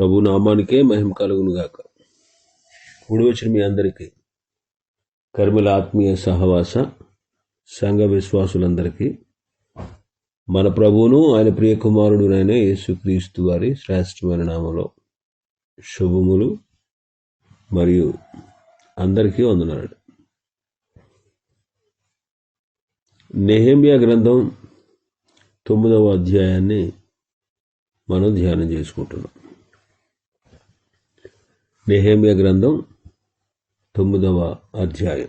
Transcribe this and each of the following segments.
ప్రభు నామానికే మహిమ కలుగును గాక కూడి వచ్చిన మీ అందరికీ కర్మల ఆత్మీయ సహవాస సంఘ విశ్వాసులందరికీ మన ప్రభువును ఆయన ప్రియకుమారుడునైన యేసుక్రీస్తు వారి శ్రేష్టమైన నామంలో శుభములు మరియు అందరికీ వందనాలు. నెహేమియా గ్రంథం తొమ్మిదవ అధ్యాయాన్ని మనం ధ్యానం చేసుకుంటున్నాం. నెహేమియా గ్రంథం తొమ్మిదవ అధ్యాయం.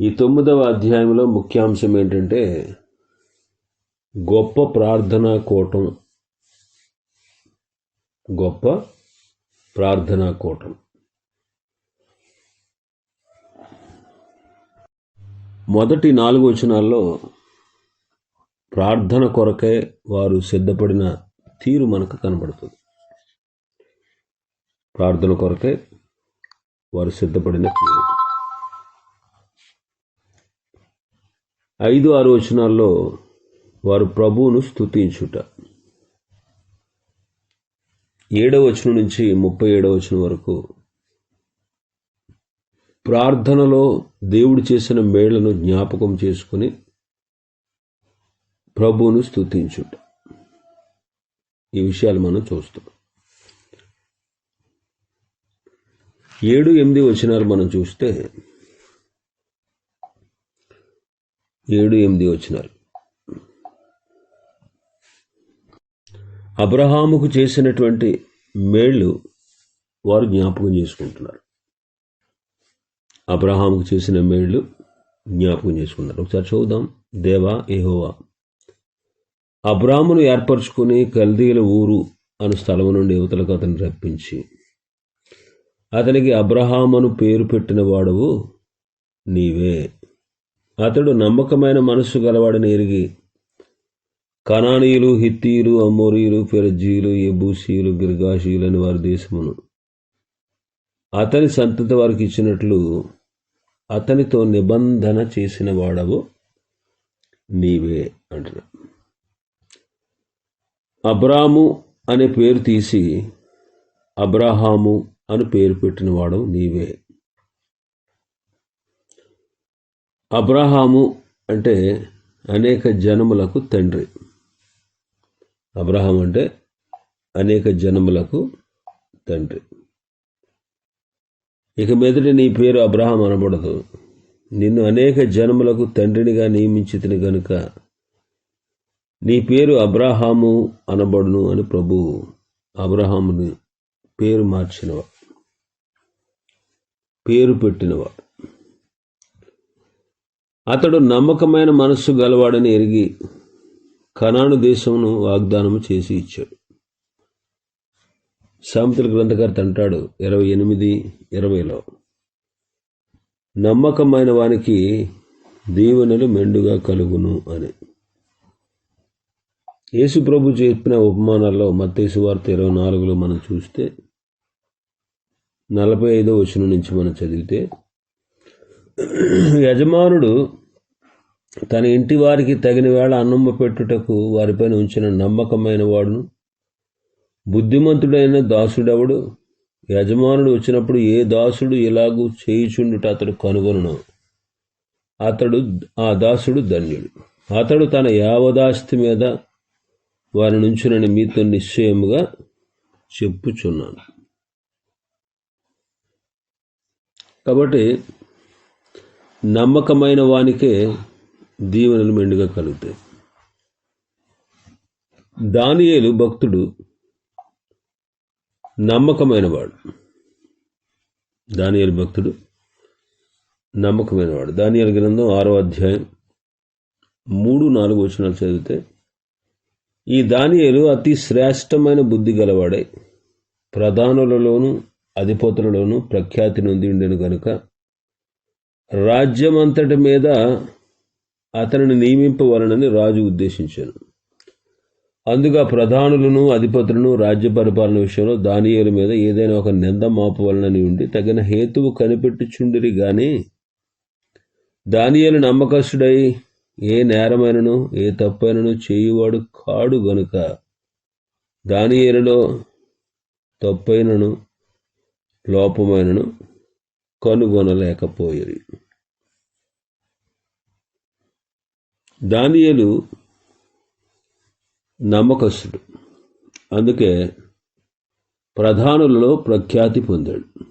ఈ తొమ్మిదవ అధ్యాయంలో ముఖ్యాంశం ఏంటంటే గొప్ప ప్రార్థనా కూటం. గొప్ప ప్రార్థనా కూటం. మొదటి నాలుగు వచనాల్లో ప్రార్థన కొరకే వారు సిద్ధపడిన తీరు మనకు కనబడుతుంది. ప్రార్థన కొరకే వారు సిద్ధపడిన ఐదు ఆరు వచనాల్లో వారు ప్రభువును స్థుతించుట ఏడవ వచనం నుంచి ముప్పై ఏడవ వచనం వరకు ప్రార్థనలో దేవుడు చేసిన మేళ్ళను జ్ఞాపకం చేసుకుని ప్రభువును స్థుతించుట ఈ విషయాలు మనం చూస్తాం. ఏడు ఎనిమిది వచ్చినారు మనం చూస్తే ఏడు ఎనిమిది వచ్చినారు అబ్రహాముకు చేసినటువంటి మేళ్ళు వారు జ్ఞాపకం చేసుకుంటున్నారు. అబ్రహాముకు చేసిన మేళ్ళు జ్ఞాపకం చేసుకున్నారు ఒకసారి చూద్దాం. దేవా ఏహోవా అబ్రామును ఏర్పరచుకుని కల్దీల ఊరు అను స్థలం నుండి యువతలకు అతను రప్పించి అతనికి అబ్రహామును పేరు పెట్టిన వాడవు నీవే. అతడు నమ్మకమైన మనస్సు గలవాడని ఎరిగి కనానీయులు హిత్తీయులు అమోరీయులు ఫెరజీలు ఎబూసీయులు గిర్గాషీయులు అని వారి దేశమును. అతని సంతత వారికి ఇచ్చినట్లు అతనితో నిబంధన చేసిన వాడవు నీవే అంటున్నాడు అబ్రాము అనే పేరు తీసి అబ్రాహాము అని పేరు పెట్టిన వాడు నీవే. అబ్రహాము అంటే అనేక జనములకు తండ్రి. అబ్రహాం అంటే అనేక జనములకు తండ్రి. ఇక మీదట నీ పేరు అబ్రహాం అనబడదు. నిన్ను అనేక జనములకు తండ్రినిగా నియమించితిని గనుక నీ పేరు అబ్రహాము అనబడును అని ప్రభు అబ్రహాముని పేరు మార్చినవాడు. పేరు పెట్టినవాడు. అతడు నమ్మకమైన మనస్సు గలవాడని ఎరిగి కనాను దేశమును వాగ్దానము చేసి ఇచ్చాడు. సామెతల గ్రంథకర్త అంటాడు ఇరవై ఎనిమిది ఇరవైలో నమ్మకమైన వానికి దీవెనలు మెండుగా కలుగును అని. యేసు ప్రభు చెప్పిన ఉపమానాల్లో మత్తేసు వార్త ఇరవై నాలుగులో మనం చూస్తే నలభై ఐదో వచనం నుంచి మనం చదివితే యజమానుడు తన ఇంటి వారికి తగిన వేళ అన్నమ్మ పెట్టుటకు వారిపైన ఉంచిన నమ్మకమైన వాడును. బుద్ధిమంతుడైన దాసుడెవడు? యజమానుడు వచ్చినప్పుడు ఏ దాసుడు ఇలాగూ చేయుచుండుట అతడు కనుగొనను. అతడు ఆ దాసుడు ధన్యుడు. అతడు తన యావదాస్తి మీద వారి నుంచునని మీతో నిశ్చయముగా చెప్పుచున్నాను. కాబట్టి నమ్మకమైన వానికే దీవెనలు మెండుగా కలుగుతాయి. దానియేలు భక్తుడు నమ్మకమైన వాడు. భక్తుడు నమ్మకమైన వాడు. గ్రంథం ఆరో అధ్యాయం మూడు నాలుగు వచనాలు చదివితే ఈ దానియలు అతి శ్రేష్టమైన బుద్ధి గలవాడై ప్రధానులలోనూ అధిపతులలోనూ ప్రఖ్యాతి నొంది ఉండెను కనుక రాజ్యమంతటి మీద అతనిని నియమింపవలనని రాజు ఉద్దేశించాను. అందుగా ప్రధానులను అధిపతులను రాజ్య పరిపాలన విషయంలో దానియేలు మీద ఏదైనా ఒక నింద మాపవలనని ఉండి తగిన హేతువు కనిపెట్టుచుండిరి కానీ దానియేలు నమ్మకస్తుడై ఏ నేరమైనను ఏ తప్పైనను చేయువాడు కాడు గనుక దానియేలులో తప్పైనను లోపమైనను కనుగొనలేకపోయి దానియలు నమ్మకస్తుడు. అందుకే ప్రధానులలో ప్రఖ్యాతి పొందాడు.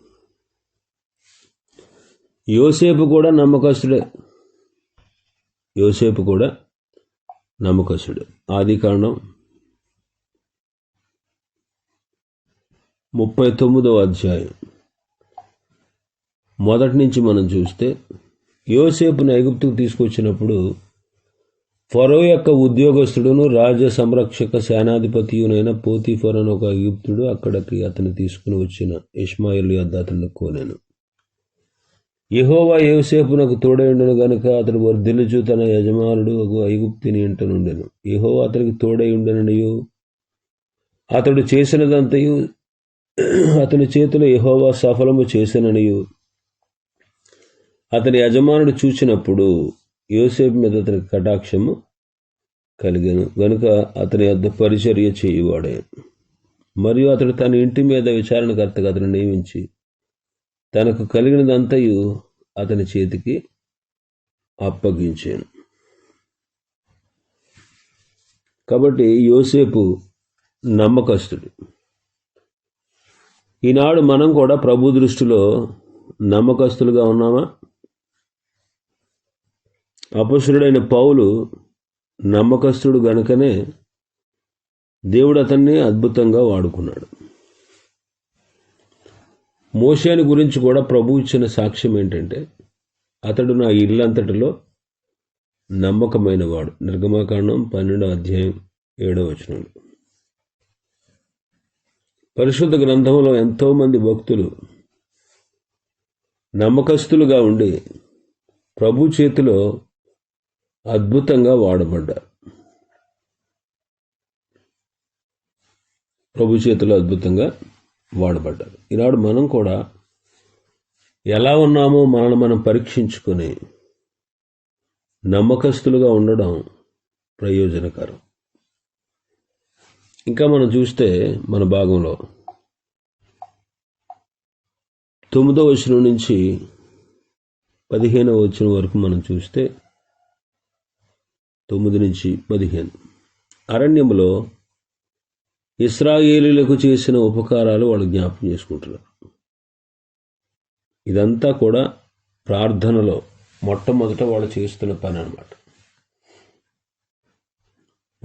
యోసేపు కూడా నమ్మకస్తుడే. యోసేపు కూడా నమ్మకస్తుడు. ఆది కారణం ముప్పై తొమ్మిదవ అధ్యాయం. మొదటి నుంచి మనం చూస్తే యోసేపును ఐగుప్తుకు తీసుకొచ్చినప్పుడు ఫరో యొక్క ఉద్యోగస్తుడును రాజ సంరక్షక సేనాధిపతియునైన పోతీఫర్ అని ఒక ఐగుప్తుడు అక్కడికి అతను తీసుకుని వచ్చిన ఇస్మాయిల్ యొద్ద అతను కోనేను యహోవా యోసేపునకు తోడైండను గనుక అతడు వర్ధిల్లుచు తన యజమానుడు ఒక ఐగుప్తిని ఇంట నుండెను. యహోవా అతనికి తోడై ఉండననియు అతడు చేసినదంతయు అతని చేతిలో యహోవా సఫలము చేసిననియు. అతని యజమానుడు చూచినప్పుడు యోసేపు మీద అతనికి కటాక్షము కలిగాను. గనుక అతని వద్ద పరిచర్య చేయువాడే. మరియు అతడు తన ఇంటి మీద విచారణకర్తగా అతను నియమించి తనకు కలిగినదంతయు అతని చేతికి అప్పగించాను. కాబట్టి యోసేపు నమ్మకస్తుడు. ఈనాడు మనం కూడా ప్రభు దృష్టిలో నమ్మకస్తులుగా ఉన్నామా? అపసురుడైన పౌలు నమ్మకస్తుడు గనుకనే దేవుడు అతన్ని అద్భుతంగా వాడుకున్నాడు. మోషేని గురించి కూడా ప్రభు ఇచ్చిన సాక్ష్యం ఏంటంటే అతడు నా ఇల్లంతటిలో నమ్మకమైన వాడు నిర్గమాకాండం పన్నెండవ అధ్యాయం ఏడవ వచనంలో. పరిశుద్ధ గ్రంథంలో ఎంతోమంది భక్తులు నమ్మకస్తులుగా ఉండి ప్రభు చేతిలో అద్భుతంగా వాడబడ్డారు. ప్రభు చేతిలో అద్భుతంగా వాడబడ్డారు. ఈనాడు మనం కూడా ఎలా ఉన్నామో మనల్ని మనం పరీక్షించుకొని నమ్మకస్తులుగా ఉండడం ప్రయోజనకరం. ఇంకా మనం చూస్తే మన భాగంలో తొమ్మిదో వచనం నుంచి పదిహేనవ వచనం వరకు మనం చూస్తే తొమ్మిది నుంచి పదిహేను. అరణ్యంలో ఇస్రాయేలీలకు చేసిన ఉపకారాలు వాళ్ళు జ్ఞాపకం చేసుకుంటున్నారు. ఇదంతా కూడా ప్రార్థనలో మొట్టమొదట వాళ్ళు చేస్తున్న పని అనమాట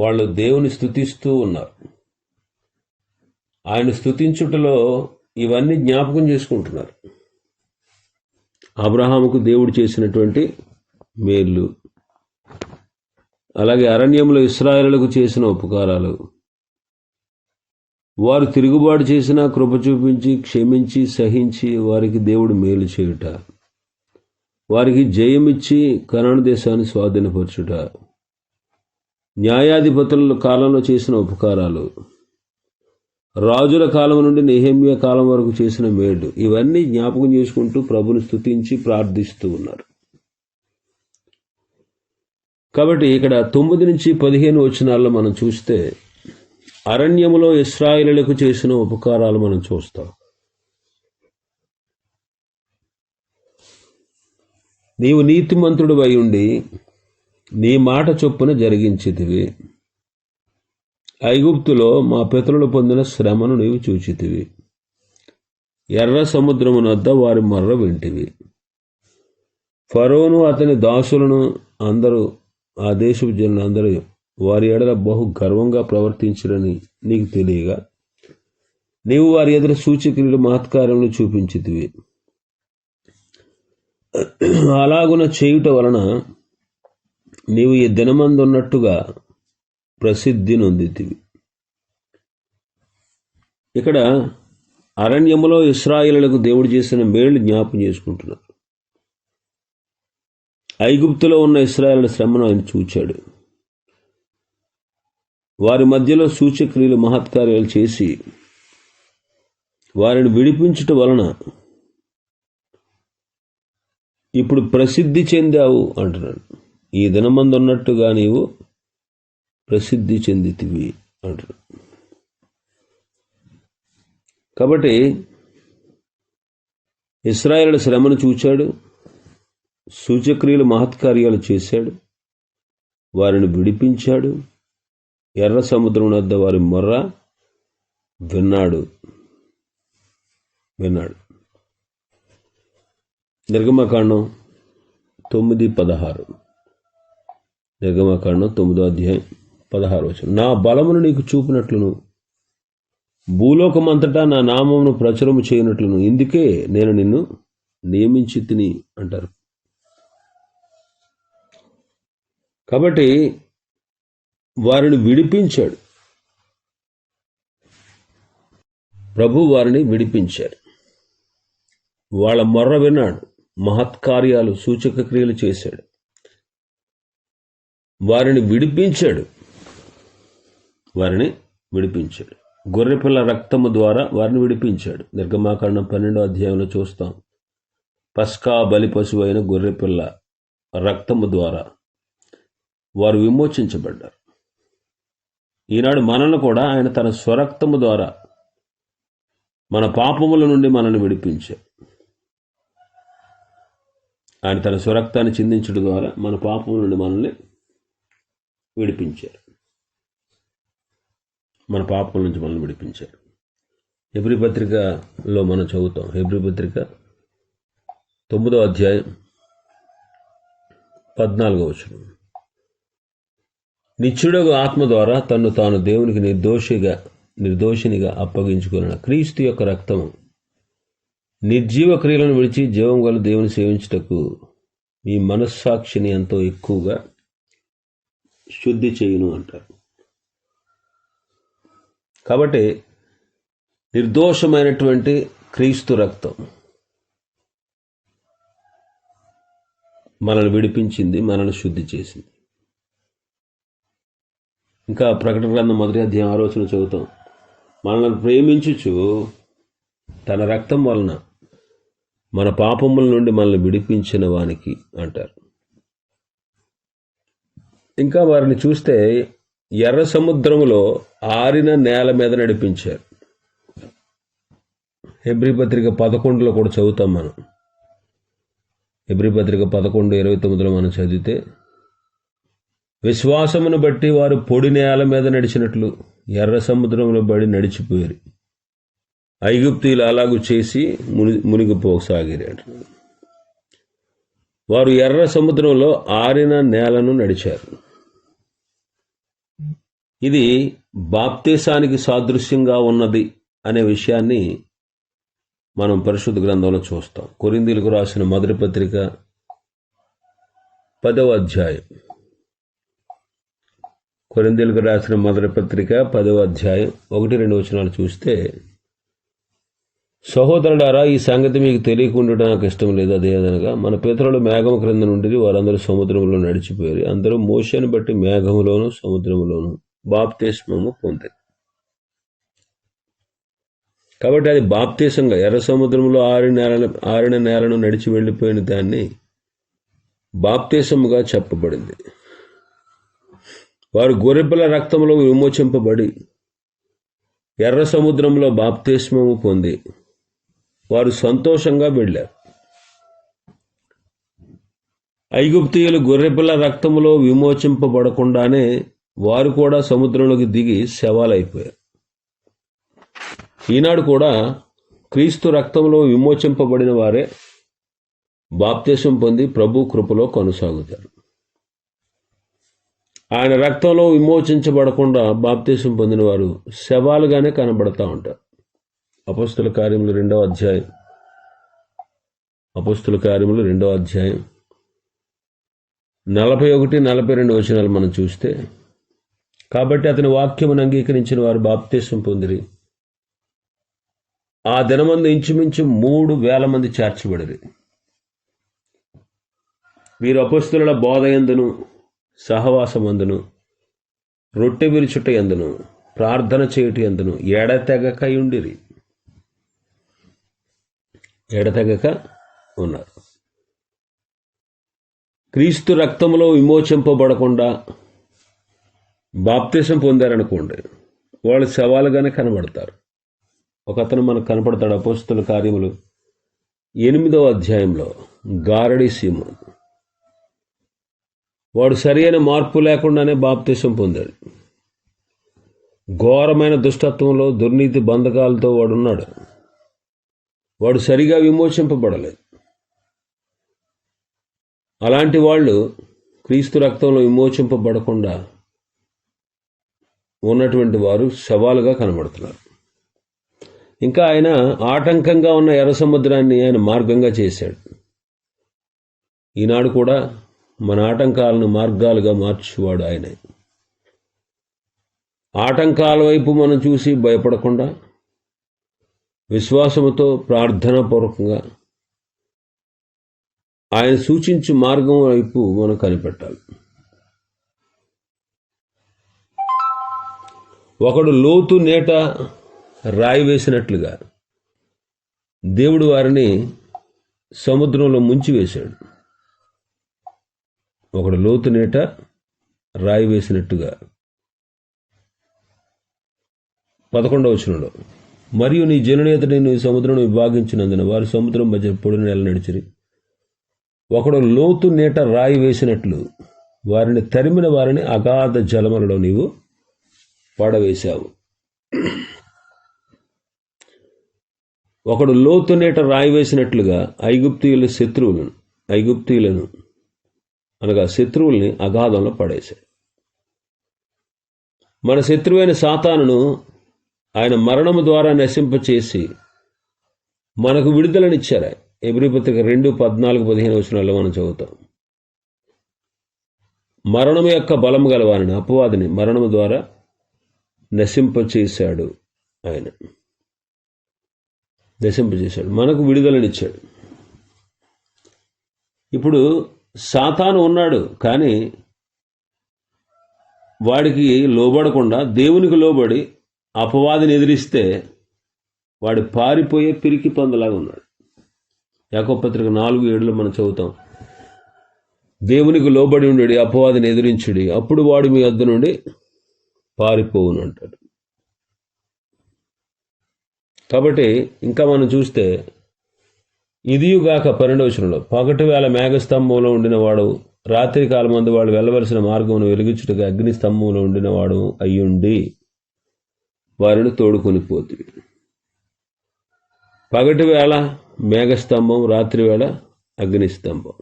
వాళ్ళు దేవుని స్థుతిస్తూ ఉన్నారు. ఆయన స్థుతించుటలో ఇవన్నీ జ్ఞాపకం చేసుకుంటున్నారు. అబ్రహాముకు దేవుడు చేసినటువంటి మేళ్ళు అలాగే అరణ్యంలో ఇస్రాయలకు చేసిన ఉపకారాలు వారు తిరుగుబాటు చేసిన కృప చూపించి క్షమించి సహించి వారికి దేవుడు మేలు చేయుట వారికి జయమిచ్చి కనాను దేశాన్ని స్వాధీనపరచుట. న్యాయాధిపతుల కాలంలో చేసిన ఉపకారాలు. రాజుల కాలం నుండి నెహమ్య కాలం వరకు చేసిన మేడు ఇవన్నీ జ్ఞాపకం చేసుకుంటూ ప్రభుని స్తుతించి ప్రార్థిస్తూ ఉన్నారు. కాబట్టి ఇక్కడ తొమ్మిది నుంచి పదిహేను వచనాల్లో మనం చూస్తే అరణ్యములో ఇస్రాయిలకు చేసిన ఉపకారాలు మనం చూస్తాం. నీవు నీతిమంతుడు అయి ఉండి నీ మాట చొప్పున జరిగించితివి. ఐగుప్తులో మా పితరులు పొందిన శ్రమను నీవు చూచితివి. ఎర్ర సముద్రమునద్ద వారి మర్ర వింటివి. ఫరోను అతని దాసులను అందరూ ఆ దేశపు జనులు అందరూ వారి ఎడల బహు గర్వంగా ప్రవర్తించరని నీకు తెలియగా నీవు వారి ఎదురు సూచక్రియలు మహత్కార్యములు చూపించితివి. అలాగున చేయుట వలన నీవు ఈ దినమందున్నట్టుగా ప్రసిద్ధి నొందితివి ఇక్కడ అరణ్యములో ఇస్రాయిలకు దేవుడు చేసిన మేలు జ్ఞాపం చేసుకుంటున్నారు. ఐగుప్తులో ఉన్న ఇస్రాయల్ శ్రమను ఆయన చూచాడు. వారి మధ్యలో సూచక్రియలు మహత్కార్యాలు చేసి వారిని విడిపించటం వలన ఇప్పుడు ప్రసిద్ధి చెందావు అంటున్నాడు. ఈ దినమందు ఉన్నట్టుగా నీవు ప్రసిద్ధి చెందితివి అంటారు కాబట్టి ఇస్రాయేల్ శ్రమను చూచాడు సూచక్రియలు మహత్కార్యాలు చేశాడు వారిని విడిపించాడు ఎర్ర సముద్రం వద్ద వారి మొర్ర విన్నాడు విన్నాడు. నిర్గమకాండం తొమ్మిది పదహారు. నిర్గమకాండం తొమ్మిదో అధ్యాయం పదహారు వచ్చిన నా బలమును నీకు చూపినట్లును. భూలోకమంతటా నా నామమును ప్రచురము చేయనట్లును. ఇందుకే నేను నిన్ను నియమించి తిని అంటారు. కాబట్టి వారిని విడిపించాడు. ప్రభు వారిని విడిపించాడు. వాళ్ళ మొర్ర విన్నాడు. మహత్కార్యాలు సూచక క్రియలు చేశాడు. వారిని విడిపించాడు. వారిని విడిపించాడు. గొర్రెపిల్ల రక్తము ద్వారా వారిని విడిపించాడు. నిర్గమాకాండం పన్నెండో అధ్యాయంలో చూస్తాం. పస్కా బలి పశువు అయిన గొర్రెపిల్ల రక్తము ద్వారా వారు విమోచించబడ్డారు. ఈనాడు మనల్ని కూడా ఆయన తన స్వరక్తము ద్వారా మన పాపముల నుండి మనల్ని విడిపించాడు. ఆయన తన స్వరక్తాన్ని చిందించడం ద్వారా మన పాపముల నుండి మనల్ని విడిపించారు. మన పాపం నుంచి మనల్ని విడిపించారు. హెబ్రి పత్రికలో మనం చదువుతాం. హెబ్రి పత్రిక తొమ్మిదో అధ్యాయం పద్నాలుగో వచనం. నిత్యుడగు ఆత్మ ద్వారా తన్ను తాను దేవునికి నిర్దోషిగా నిర్దోషినిగా అప్పగించుకున్న క్రీస్తు యొక్క రక్తము నిర్జీవ క్రియలను విడిచి జీవం గల దేవుని సేవించుటకు మీ మనస్సాక్షిని ఎంతో ఎక్కువగా శుద్ధి చేయును అంటారు. కాబట్టి నిర్దోషమైనటువంటి క్రీస్తు రక్తం మనల్ని విడిపించింది మనల్ని శుద్ధి చేసింది. ఇంకా ప్రకటన గ్రంథం మొదటి అధ్యాయం ఆలోచన చదువుతాం. మనల్ని ప్రేమించుచు తన రక్తం వలన మన పాపముల నుండి మనల్ని విడిపించిన వానికి అంటారు. ఇంకా వారిని చూస్తే ఎర్ర సముద్రములో ఆరిన నేల మీద నడిపించారు. హెబ్రి పత్రిక పదకొండులో కూడా చదువుతాం మనం. హెబ్రి పత్రిక పదకొండు ఇరవై తొమ్మిదిలో మనం చదివితే విశ్వాసమును బట్టి వారు పొడి నేల మీద నడిచినట్లు ఎర్ర సముద్రంలో బడి నడిచిపోయారు. ఐగుప్తులు అలాగూ చేసి ముని మునిగిపోసాగిరి. వారు ఎర్ర సముద్రంలో ఆరిన నేలను నడిచారు. ఇది బాప్తీసానికి సాదృశ్యంగా ఉన్నది అనే విషయాన్ని మనం పరిశుద్ధ గ్రంథంలో చూస్తాం. కొరిందీలకు రాసిన మొదటి పత్రిక పదవ అధ్యాయం. కొరిందీలకు రాసిన మొదటి పత్రిక పదవ అధ్యాయం ఒకటి రెండు వచనాలు చూస్తే సహోదరుడారా ఈ సంగతి మీకు తెలియకుండా నాకు ఇష్టం లేదు. అదేదనగా మన పితరులు మేఘం క్రింద నుండి వారందరూ సముద్రంలో నడిచిపోయారు. అందరూ మోషను బట్టి మేఘములోను సముద్రములోను బాప్తిస్మము పొందారు. కాబట్టి అది బాప్తీసంగా ఎర్ర సముద్రంలో ఆరిన నేల ఆరిన నేలను నడిచి వెళ్ళిపోయిన దాన్ని బాప్తీసముగా చెప్పబడింది. వారు గొర్రెపిల్ల రక్తంలో విమోచింపబడి ఎర్ర సముద్రంలో బాప్తీస్మము పొంది వారు సంతోషంగా వెళ్ళారు. ఐగుప్తీయులు గొర్రెపిల్ల రక్తములో విమోచింపబడకుండానే వారు కూడా సముద్రంలోకి దిగి శవాలైపోయారు. ఈనాడు కూడా క్రీస్తు రక్తంలో విమోచింపబడిన వారే బాప్తేశం పొంది ప్రభు కృపలో కొనసాగుతారు. ఆయన రక్తంలో విమోచించబడకుండా బాప్తేశం పొందిన వారు శవాలుగానే కనబడతా ఉంటారు. అపస్తుల కార్యములు రెండవ అధ్యాయం. అపస్తుల కార్యములు రెండవ అధ్యాయం. నలభై ఒకటి నలభై రెండు వచనాలు మనం చూస్తే కాబట్టి అతని వాక్యమును అంగీకరించిన వారు బాప్తీసం పొందిరి. ఆ దినమందు ఇంచుమించు మూడు వేల మంది చేర్చబడిరి. వీరు అపస్తుల బోధ ఎందును సహవాసమందును రొట్టె విరుచుట ఎందును ప్రార్థన చేయుట ఎందును ఎడతెగక ఉండిరి ఎడతెగక ఉన్నారు. క్రీస్తు రక్తంలో విమోచింపబడకుండా బాప్తిసం పొందారనుకోండి వాళ్ళు శవాలుగానే కనబడతారు. ఒక అతను మనకు కనపడతాడు అపోస్తుల కార్యములు ఎనిమిదవ అధ్యాయంలో గారడి సీమోన్. వాడు సరి అయిన మార్పు లేకుండానే బాప్తిసం పొందాడు. ఘోరమైన దుష్టత్వంలో దుర్నీతి బంధకాలతో వాడున్నాడు. వాడు సరిగా విమోచింపబడలేదు. అలాంటి వాళ్ళు క్రీస్తు రక్తంలో విమోచింపబడకుండా ఉన్నటువంటి వారు శవాలుగా కనబడుతున్నారు. ఇంకా ఆయన ఆటంకంగా ఉన్న ఎర్ర సముద్రాన్ని ఆయన మార్గంగా చేశాడు. ఈనాడు కూడా మన ఆటంకాలను మార్గాలుగా మార్చువాడు ఆయనే. ఆటంకాల వైపు మనం చూసి భయపడకుండా విశ్వాసముతో ప్రార్థనాపూర్వకంగా ఆయన సూచించు మార్గం వైపు మనం కనిపెట్టాలి. ఒకడు లోతు నేట రాయి వేసినట్లుగా దేవుడు వారిని సముద్రంలో ముంచి వేశాడు. ఒకడు లోతు నేట రాయి వేసినట్టుగా పదకొండవ వచనంలో మరియు నీ జనునేతని నీ సముద్రం విభాగించినందున వారు సముద్రం మధ్య పొడిని నెల నడిచిరి. ఒకడు లోతు నీట రాయి వేసినట్లు వారిని తరిమిన వారిని అగాధ జలములలో నీవు పడవేశావు. ఒకడు లోతు నీట రాయి వేసినట్లుగా ఐగుప్తీయుల శత్రువులను ఐగుప్తీయులను అనగా శత్రువుల్ని అగాధంలో పడేశాడు. మన శత్రువైన సాతానును ఆయన మరణము ద్వారా నశింపచేసి మనకు విడుదలనిచ్చారు. ఎబ్రిపత్రిక రెండు పద్నాలుగు పదిహేను వచనాల్లో మనం చదువుతాం. మరణం యొక్క బలం గలవారిని అపవాదిని మరణము ద్వారా నశింపచేశాడు ఆయన. నశింపచేశాడు. మనకు విడుదలనిచ్చాడు. ఇప్పుడు సాతాను ఉన్నాడు కానీ వాడికి లోబడకుండా దేవునికి లోబడి అపవాదిని ఎదిరిస్తే వాడు పారిపోయే పిరికి పందులాగా ఉన్నాడు. యాకోపత్రిక నాలుగు ఏడులో మనం చదువుతాం. దేవునికి లోబడి ఉండడి అపవాదిని ఎదిరించుడి అప్పుడు వాడు మీ వద్ద నుండి పారిపోవును అంటాడు. కాబట్టి ఇంకా మనం చూస్తే ఇదియుగాక పన్నెండవచనంలో పగటి వేళ మేఘస్తంభంలో ఉండిన వాడు రాత్రి కాలమందు వాడు వెళ్ళవలసిన మార్గమును వెలిగించుటగా అగ్ని స్తంభంలో ఉండిన వాడు అయ్యుండి. వారిని తోడుకొని పోతుంది. పగటి వేళ మేఘస్తంభం రాత్రి వేళ అగ్నిస్తంభం.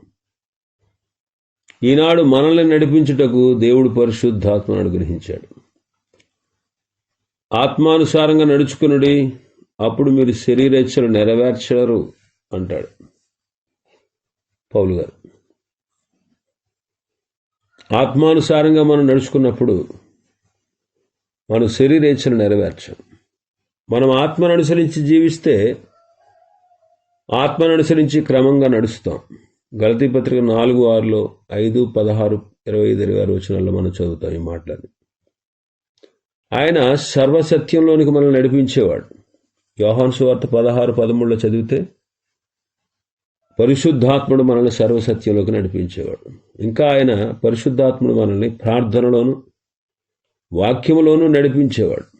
ఈనాడు మనల్ని నడిపించుటకు దేవుడు పరిశుద్ధాత్మను అనుగ్రహించాడు. ఆత్మానుసారంగా నడుచుకునుడి అప్పుడు మీరు శరీరేచ్ఛలు నెరవేర్చరు అంటాడు పౌలు గారు ఆత్మానుసారంగా మనం నడుచుకున్నప్పుడు మన శరీరేచ్ఛను నెరవేర్చం మనం ఆత్మను అనుసరించి జీవిస్తే ఆత్మను అనుసరించి క్రమంగా నడుస్తాం. గలతీ పత్రిక నాలుగు ఆరులో ఐదు పదహారు ఇరవై ఐదు ఇరవై ఆరు వచనాల్లో మనం చదువుతాం ఈ మాటలని ఆయన సర్వసత్యంలోనికి మనల్ని నడిపించేవాడు. యోహాన్ సువార్త పదహారు పదమూడులో చదివితే పరిశుద్ధాత్ముడు మనల్ని సర్వసత్యంలోకి నడిపించేవాడు. ఇంకా ఆయన పరిశుద్ధాత్ముడు మనల్ని ప్రార్థనలోను వాక్యములోనూ నడిపించేవాడు.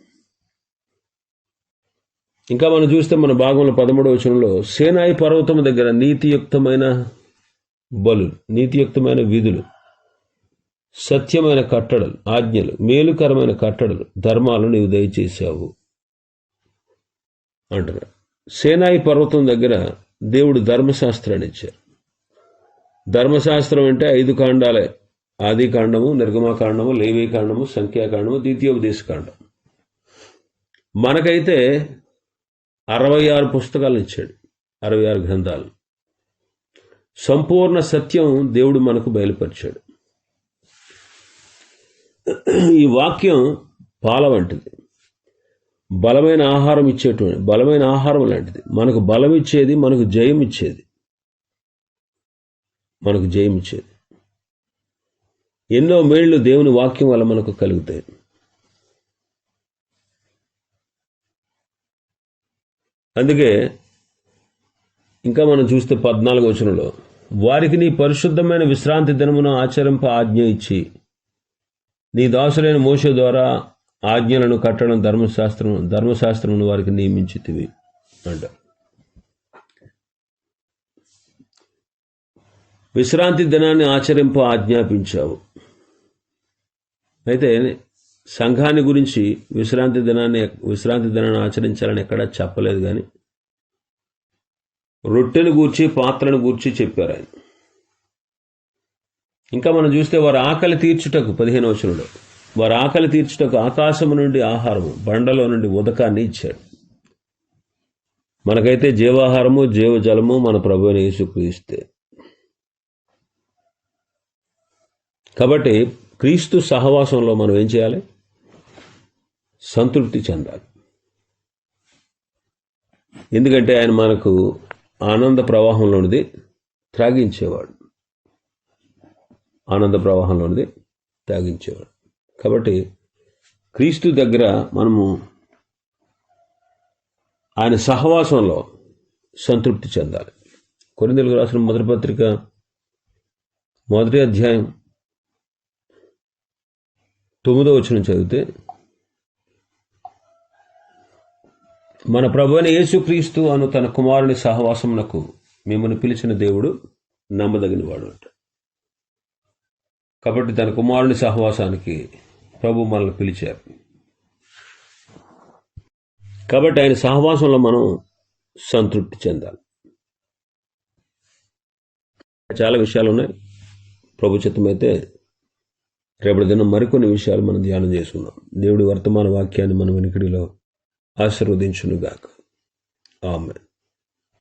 ఇంకా మనం చూస్తే మన భాగంలో పదమూడవ వచనంలో సేనాయి పర్వతం దగ్గర నీతియుక్తమైన బలు నీతియుక్తమైన విధులు సత్యమైన కట్టడలు ఆజ్ఞలు మేలుకరమైన కట్టడలు ధర్మాలు నీవు దయచేశావు. అంటున్నాడు సేనాయి పర్వతం దగ్గర దేవుడు ధర్మశాస్త్రాన్ని ఇచ్చారు. ధర్మశాస్త్రం అంటే ఐదు కాండాలే. ఆది కాండము నిర్గమాకాండము కాండము సంఖ్యాకాండము ద్వితీయోపదేశకాండం మనకైతే అరవై ఆరు పుస్తకాలు ఇచ్చాడు అరవై ఆరు గ్రంథాలు. సంపూర్ణ సత్యం దేవుడు మనకు బయలుపరిచాడు. ఈ వాక్యం పాల వంటిది. బలమైన ఆహారం ఇచ్చేటువంటి బలమైన ఆహారం లాంటిది. మనకు బలం ఇచ్చేది మనకు జయం ఇచ్చేది మనకు జయం ఇచ్చేది ఎన్నో మేళ్ళు దేవుని వాక్యం వల్ల మనకు కలుగుతాయి. అందుకే ఇంకా మనం చూస్తే పద్నాలుగు వచనంలో వారికి నీ పరిశుద్ధమైన విశ్రాంతి దినమును ఆచరింప ఆజ్ఞ ఇచ్చి నీ దాసులైన మోస ద్వారా ఆజ్ఞలను కట్టడం ధర్మశాస్త్రం ధర్మశాస్త్రమును వారికి నియమించితివి. అంట. విశ్రాంతి దినాన్ని ఆచరింప ఆజ్ఞాపించావు. అయితే సంఘాన్ని గురించి విశ్రాంతి దినాన్ని విశ్రాంతి దినాన్ని ఆచరించాలని ఎక్కడా చెప్పలేదు కానీ రొట్టెను గూర్చి పాత్రను గూర్చి చెప్పారు ఆయన. ఇంకా మనం చూస్తే వారు ఆకలి తీర్చుటకు పదిహేను వచనంలో వారు ఆకలి తీర్చుటకు ఆకాశము నుండి ఆహారము బండలో నుండి ఉదకాన్ని ఇచ్చాడు. మనకైతే జీవాహారము జీవజలము మన ప్రభు యేసుక్రీస్తే. కాబట్టి క్రీస్తు సహవాసంలో మనం ఏం చేయాలి? సంతృప్తి చెందాలి. ఎందుకంటే ఆయన మనకు ఆనంద ప్రవాహంలోనిది త్రాగించేవాడు. ఆనంద ప్రవాహంలోనిది త్యాగించేవాడు కాబట్టి క్రీస్తు దగ్గర మనము ఆయన సహవాసంలో సంతృప్తి చెందాలి. కొరిందలకు రాసిన మొదటి పత్రిక మొదటి అధ్యాయం తొమ్మిదో వచ్చిన చదివితే మన ప్రభు అయిన యేసుక్రీస్తు అను తన కుమారుని సహవాసమునకు మిమ్మల్ని పిలిచిన దేవుడు నమ్మదగినవాడు అంట కాబట్టి తన కుమారుని సహవాసానికి ప్రభు మనల్ని పిలిచారు. కాబట్టి ఆయన సహవాసంలో మనం సంతృప్తి చెందాలి. చాలా విషయాలు ఉన్నాయి. ప్రభు చిత్తమైతే రేపటి దినం మరికొన్ని విషయాలు మనం ధ్యానం చేసుకుందాం. దేవుడి వర్తమాన వాక్యాన్ని మన వెనుకడిలో ఆశీర్వదించునుగాక. ఆమె